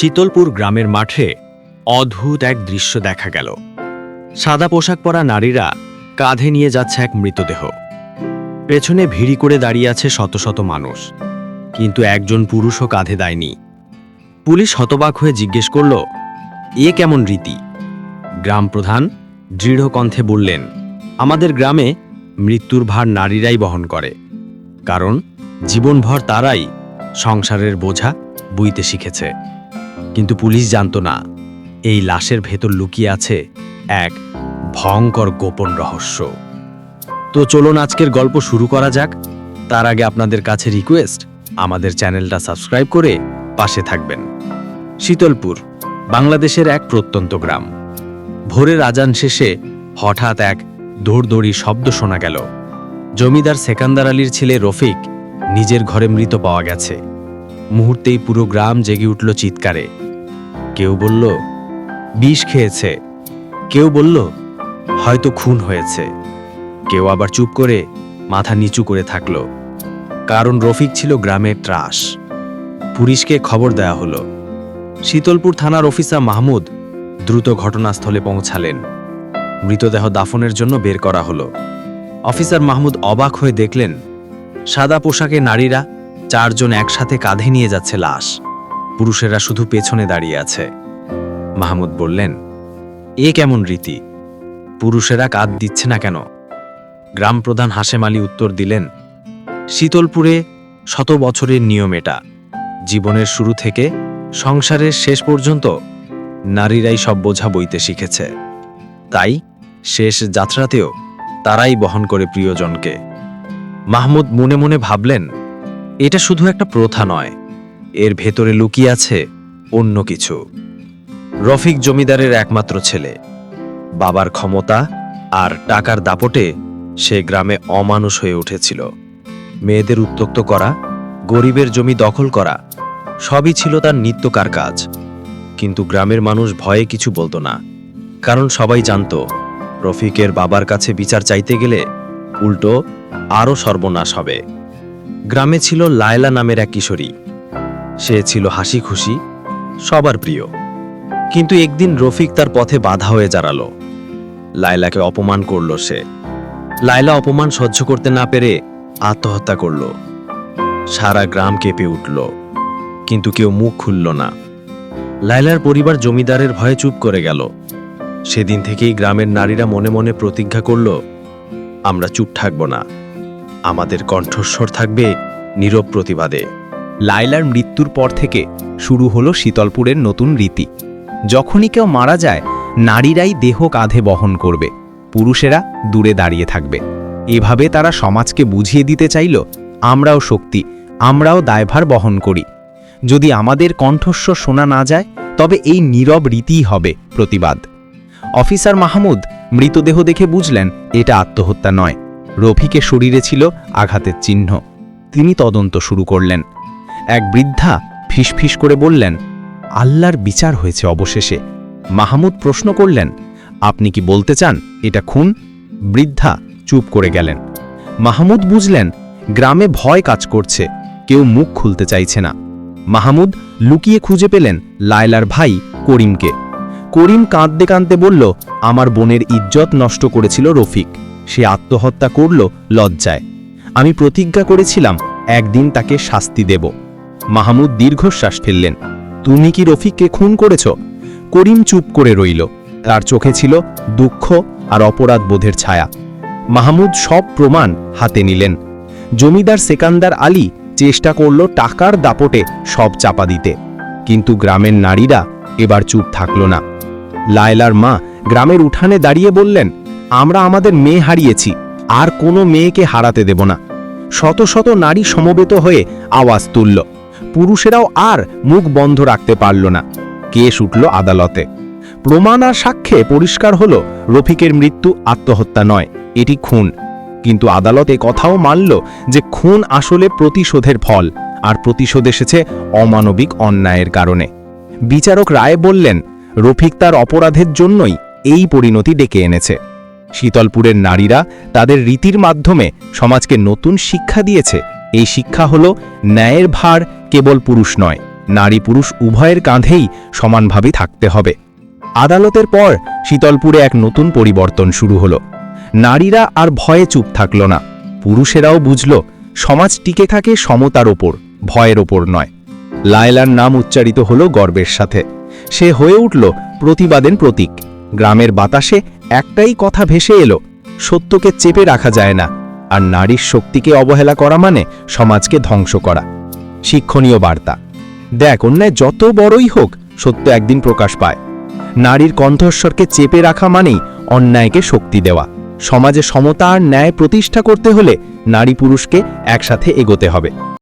শীতলপুর গ্রামের মাঠে অদ্ভুত এক দৃশ্য দেখা গেল। সাদা পোশাক পরা নারীরা কাঁধে নিয়ে যাচ্ছে এক মৃতদেহ। পেছনে ভিড়ি করে দাঁড়িয়ে আছে শত শত মানুষ। কিন্তু একজন পুরুষও কাঁধে দেয়নি। পুলিশ হতবাক হয়ে জিজ্ঞেস করল, এ কেমন রীতি? গ্রাম প্রধান দৃঢ় কণ্ঠে বললেন, আমাদের গ্রামে মৃত্যুর ভার নারীরাই বহন করে। কারণ জীবনভর তারাই সংসারের বোঝা বইতে শিখেছে। কিন্তু পুলিশ জানতো না। এই লাশের ভেতর লুকিয়ে আছে এক ভয়ঙ্কর গোপন রহস্য। তো চলুন আজকের গল্প শুরু করা যাক। তার আগে আপনাদের কাছে রিকোয়েস্ট আমাদের চ্যানেলটা সাবস্ক্রাইব করে পাশে থাকবেন। শীতলপুর, বাংলাদেশের এক প্রত্যন্ত গ্রাম। ভোরের আজান শেষে হঠাৎ এক দৌড়দৌড়ি শব্দ শোনা গেল। জমিদার সেকান্দার আলীর ছেলে রফিক নিজের ঘরে মৃত পাওয়া গেছে। মুহূর্তেই পুরো গ্রাম জেগে উঠল চিৎকারে। কেউ বলল, বিষ খেয়েছে। কেউ বলল, হয়তো খুন হয়েছে। কেউ আবার চুপ করে মাথা নিচু করে থাকল। কারণ রফিক ছিল গ্রামের ত্রাস। পুলিশকে খবর দেয়া হলো। শীতলপুর থানার অফিসার মাহমুদ দ্রুত ঘটনাস্থলে পৌঁছালেন। মৃতদেহ দাফনের জন্য বের করা হলো। অফিসার মাহমুদ অবাক হয়ে দেখলেন, সাদা পোশাকে নারীরা চারজন একসাথে কাঁধে নিয়ে যাচ্ছে লাশ। পুরুষেরা শুধু পেছনে দাঁড়িয়ে আছে। মাহমুদ বললেন, এ কেমন রীতি? পুরুষেরা কাঁধ দিচ্ছে না কেন? গ্রাম প্রধান হাসেম আলী উত্তর দিলেন, শীতলপুরে শত বছরের নিয়ম এটা। জীবনের শুরু থেকে সংসারের শেষ পর্যন্ত নারীরাই সব বোঝা বইতে শিখেছে। তাই শেষ যাত্রাতেও তারাই বহন করে প্রিয়জনকে। মাহমুদ মনে মনে ভাবলেন এটা শুধু একটা প্রথা নয়, এর ভেতরে লুকিয়ে আছে অন্য কিছু। রফিক জমিদারের একমাত্র ছেলে। বাবার ক্ষমতা আর টাকার দাপটে সে গ্রামে অমানুষ হয়ে উঠেছিল। মেয়েদের উত্তক্ত করা, গরিবের জমি দখল করা, সবই ছিল তার নিত্যকার কাজ। কিন্তু গ্রামের মানুষ ভয়ে কিছু বলতো না। কারণ সবাই জানত, রফিকের বাবার কাছে বিচার চাইতে গেলে উল্টো আরও সর্বনাশ হবে। গ্রামে ছিল লায়লা নামের এক কিশোরী। সে ছিল হাসি খুশি সবার প্রিয়। কিন্তু একদিন রফিক তার পথে বাধা হয়ে দাঁড়াল লায়লাকে অপমান করল সে। লায়লা অপমান সহ্য করতে না পেরে আত্মহত্যা করল। সারা গ্রাম কেঁপে উঠল, কিন্তু কেউ মুখ খুলল না। লায়লার পরিবার জমিদারের ভয়ে চুপ করে গেল। সেদিন থেকেই গ্রামের নারীরা মনে মনে প্রতিজ্ঞা করল, আমরা চুপ থাকব না। আমাদের কণ্ঠস্বর থাকবে নীরব প্রতিবাদে। লায়লার মৃত্যুর পর থেকে শুরু হলো শীতলপুরের নতুন রীতি। যখনই কেউ মারা যায়, নারীরাই দেহ কাঁধে বহন করবে, পুরুষেরা দূরে দাঁড়িয়ে থাকবে। এভাবে তারা সমাজকে বুঝিয়ে দিতে চাইল, আমরাও শক্তি, আমরাও দায়ভার বহন করি। যদি আমাদের কণ্ঠস্বর শোনা না যায়, তবে এই নীরব রীতিই হবে প্রতিবাদ। অফিসার মাহমুদ মৃতদেহ দেখে বুঝলেন, এটা আত্মহত্যা নয়। রফিকের শরীরে ছিল আঘাতের চিহ্ন। তিনি তদন্ত শুরু করলেন। এক বৃদ্ধা ফিসফিস করে বললেন, আল্লাহর বিচার হয়েছে অবশেষে। মাহমুদ প্রশ্ন করলেন, আপনি কি বলতে চান এটা খুন? বৃদ্ধা চুপ করে গেলেন। মাহমুদ বুঝলেন, গ্রামে ভয় কাজ করছে, কেউ মুখ খুলতে চাইছে না। মাহমুদ লুকিয়ে খুঁজে পেলেন লায়লার ভাই করিমকে। করিম কাঁদতে কাঁদতে বলল, আমার বোনের ইজ্জত নষ্ট করেছিল রফিক। সে আত্মহত্যা করল লজ্জায়। আমি প্রতিজ্ঞা করেছিলাম, একদিন তাকে শাস্তি দেব। মাহমুদ দীর্ঘশ্বাস ফেললেন। তুমি কি রফিককে খুন করেছ? করিম চুপ করে রইল। তার চোখে ছিল দুঃখ আর অপরাধ বোধের ছায়া। মাহমুদ সব প্রমাণ হাতে নিলেন। জমিদার সেকান্দার আলী চেষ্টা করল টাকার দাপটে সব চাপা দিতে। কিন্তু গ্রামের নারীরা এবার চুপ থাকল না। লায়লার মা গ্রামের উঠানে দাঁড়িয়ে বললেন আমরা আমাদের মেয়ে হারিয়েছি, আর কোনো মেয়েকে হারাতে দেব না। শত শত নারী সমবেত হয়ে আওয়াজ তুলল। পুরুষেরাও আর মুখ বন্ধ রাখতে পারল না। কেস উঠল আদালতে। প্রমাণ আর সাক্ষ্যে পরিষ্কার হল রফিকের মৃত্যু আত্মহত্যা নয়, এটি খুন। কিন্তু আদালত কথাও মানল যে খুন আসলে প্রতিশোধের ফল, আর প্রতিশোধ এসেছে অমানবিক অন্যায়ের কারণে। বিচারক রায় বললেন, রফিক তার অপরাধের জন্যই এই পরিণতি ডেকে এনেছে। শীতলপুরের নারীরা তাদের রীতির মাধ্যমে সমাজকে নতুন শিক্ষা দিয়েছে। এই শিক্ষা হল ন্যায়ের ভার কেবল পুরুষ নয়, নারী পুরুষ উভয়ের কাঁধেই সমানভাবে থাকতে হবে। আদালতের পর শীতলপুরে এক নতুন পরিবর্তন শুরু হলো। নারীরা আর ভয়ে চুপ থাকল না। পুরুষেরাও বুঝল, সমাজ টিকে থাকে সমতার ওপর, ভয়ের ওপর নয়। লায়লার নাম উচ্চারিত হলো গর্বের সাথে। সে হয়ে উঠল প্রতিবাদের প্রতীক। গ্রামের বাতাসে একটাই কথা ভেসে এলো, সত্যকে চেপে রাখা যায় না, আর নারীর শক্তিকে অবহেলা করা মানে সমাজকে ধ্বংস করা। শিক্ষণীয় বার্তা। দেখ, অন্যায় যত বড়ই হোক, সত্য একদিন প্রকাশ পায়। নারীর কণ্ঠস্বরকে চেপে রাখা মানেই অন্যায়কে শক্তি দেওয়া। সমাজে সমতা আর ন্যায় প্রতিষ্ঠা করতে হলে নারী পুরুষকে একসাথে এগোতে হবে।